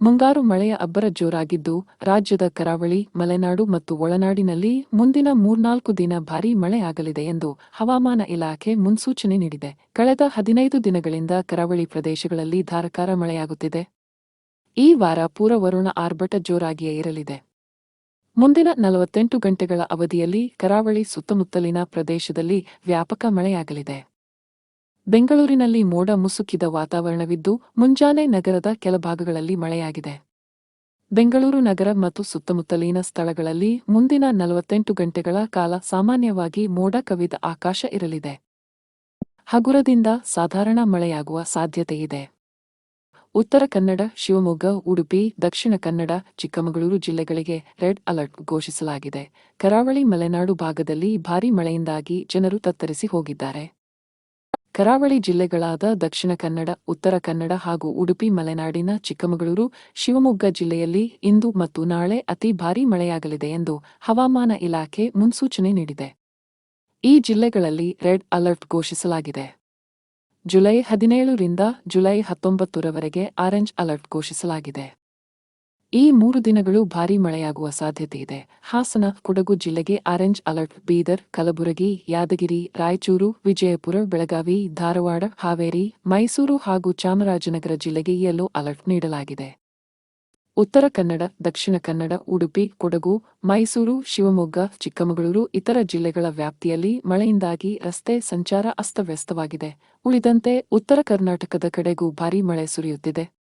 ಮುಂಗಾರು ಮಳೆಯ ಅಬ್ಬರ ಜೋರಾಗಿದ್ದು, ರಾಜ್ಯದ ಕರಾವಳಿ, ಮಲೆನಾಡು ಮತ್ತು ಒಳನಾಡಿನಲ್ಲಿ ಮುಂದಿನ ಮೂರ್ನಾಲ್ಕು ದಿನ ಭಾರೀ ಮಳೆಯಾಗಲಿದೆ ಎಂದು ಹವಾಮಾನ ಇಲಾಖೆ ಮುನ್ಸೂಚನೆ ನೀಡಿದೆ. ಕಳೆದ ಹದಿನೈದು ದಿನಗಳಿಂದ ಕರಾವಳಿ ಪ್ರದೇಶಗಳಲ್ಲಿ ಧಾರಾಕಾರ ಮಳೆಯಾಗುತ್ತಿದೆ. ಈ ವಾರ ಪೂರ್ವವರುಣ ಆರ್ಭಟ ಜೋರಾಗಿಯೇ ಇರಲಿದೆ. ಮುಂದಿನ ನಲವತ್ತೆಂಟು ಗಂಟೆಗಳ ಅವಧಿಯಲ್ಲಿ ಕರಾವಳಿ ಸುತ್ತಮುತ್ತಲಿನ ಪ್ರದೇಶದಲ್ಲಿ ವ್ಯಾಪಕ ಮಳೆಯಾಗಲಿದೆ. ಬೆಂಗಳೂರಿನಲ್ಲಿ ಮೋಡ ಮುಸುಕಿದ ವಾತಾವರಣವಿದ್ದು, ಮುಂಜಾನೆ ನಗರದ ಕೆಲ ಭಾಗಗಳಲ್ಲಿ ಮಳೆಯಾಗಿದೆ. ಬೆಂಗಳೂರು ನಗರ ಮತ್ತು ಸುತ್ತಮುತ್ತಲಿನ ಸ್ಥಳಗಳಲ್ಲಿ ಮುಂದಿನ ನಲವತ್ತೆಂಟು ಗಂಟೆಗಳ ಕಾಲ ಸಾಮಾನ್ಯವಾಗಿ ಮೋಡ ಕವಿದ ಆಕಾಶ ಇರಲಿದೆ. ಹಗುರದಿಂದ ಸಾಧಾರಣ ಮಳೆಯಾಗುವ ಸಾಧ್ಯತೆಯಿದೆ. ಉತ್ತರ ಕನ್ನಡ, ಶಿವಮೊಗ್ಗ, ಉಡುಪಿ, ದಕ್ಷಿಣ ಕನ್ನಡ, ಚಿಕ್ಕಮಗಳೂರು ಜಿಲ್ಲೆಗಳಿಗೆ ರೆಡ್ ಅಲರ್ಟ್ ಘೋಷಿಸಲಾಗಿದೆ. ಕರಾವಳಿ ಮಲೆನಾಡು ಭಾಗದಲ್ಲಿ ಭಾರೀ ಮಳೆಯಿಂದಾಗಿ ಜನರು ತತ್ತರಿಸಿ ಹೋಗಿದ್ದಾರೆ. ಕರಾವಳಿ ಜಿಲ್ಲೆಗಳಾದ ದಕ್ಷಿಣ ಕನ್ನಡ, ಉತ್ತರ ಕನ್ನಡ ಹಾಗೂ ಉಡುಪಿ, ಮಲೆನಾಡಿನ ಚಿಕ್ಕಮಗಳೂರು, ಶಿವಮೊಗ್ಗ ಜಿಲ್ಲೆಯಲ್ಲಿ ಇಂದು ಮತ್ತು ನಾಳೆ ಅತಿ ಭಾರೀ ಮಳೆಯಾಗಲಿದೆ ಎಂದು ಹವಾಮಾನ ಇಲಾಖೆ ಮುನ್ಸೂಚನೆ ನೀಡಿದೆ. ಈ ಜಿಲ್ಲೆಗಳಲ್ಲಿ ರೆಡ್ ಅಲರ್ಟ್ ಘೋಷಿಸಲಾಗಿದೆ. ಜುಲೈ ಹದಿನೇಳರಿಂದ ಜುಲೈ ಹತ್ತೊಂಬತ್ತರವರೆಗೆ ಆರೆಂಜ್ ಅಲರ್ಟ್ ಘೋಷಿಸಲಾಗಿದೆ. ಈ ಮೂರು ದಿನಗಳು ಭಾರಿ ಮಳೆಯಾಗುವ ಸಾಧ್ಯತೆ ಇದೆ. ಹಾಸನ, ಕೊಡಗು ಜಿಲ್ಲೆಗೆ ಆರೆಂಜ್ ಅಲರ್ಟ್, ಬೀದರ್, ಕಲಬುರಗಿ, ಯಾದಗಿರಿ, ರಾಯಚೂರು, ವಿಜಯಪುರ, ಬೆಳಗಾವಿ, ಧಾರವಾಡ, ಹಾವೇರಿ, ಮೈಸೂರು ಹಾಗೂ ಚಾಮರಾಜನಗರ ಜಿಲ್ಲೆಗೆ ಯೆಲ್ಲೋ ಅಲರ್ಟ್ ನೀಡಲಾಗಿದೆ. ಉತ್ತರ ಕನ್ನಡ, ದಕ್ಷಿಣ ಕನ್ನಡ, ಉಡುಪಿ, ಕೊಡಗು, ಮೈಸೂರು, ಶಿವಮೊಗ್ಗ, ಚಿಕ್ಕಮಗಳೂರು, ಇತರ ಜಿಲ್ಲೆಗಳ ವ್ಯಾಪ್ತಿಯಲ್ಲಿ ಮಳೆಯಿಂದಾಗಿ ರಸ್ತೆ ಸಂಚಾರ ಅಸ್ತವ್ಯಸ್ತವಾಗಿದೆ. ಉಳಿದಂತೆ ಉತ್ತರ ಕರ್ನಾಟಕದ ಕಡೆಗೂ ಭಾರೀ ಮಳೆ ಸುರಿಯುತ್ತಿದೆ.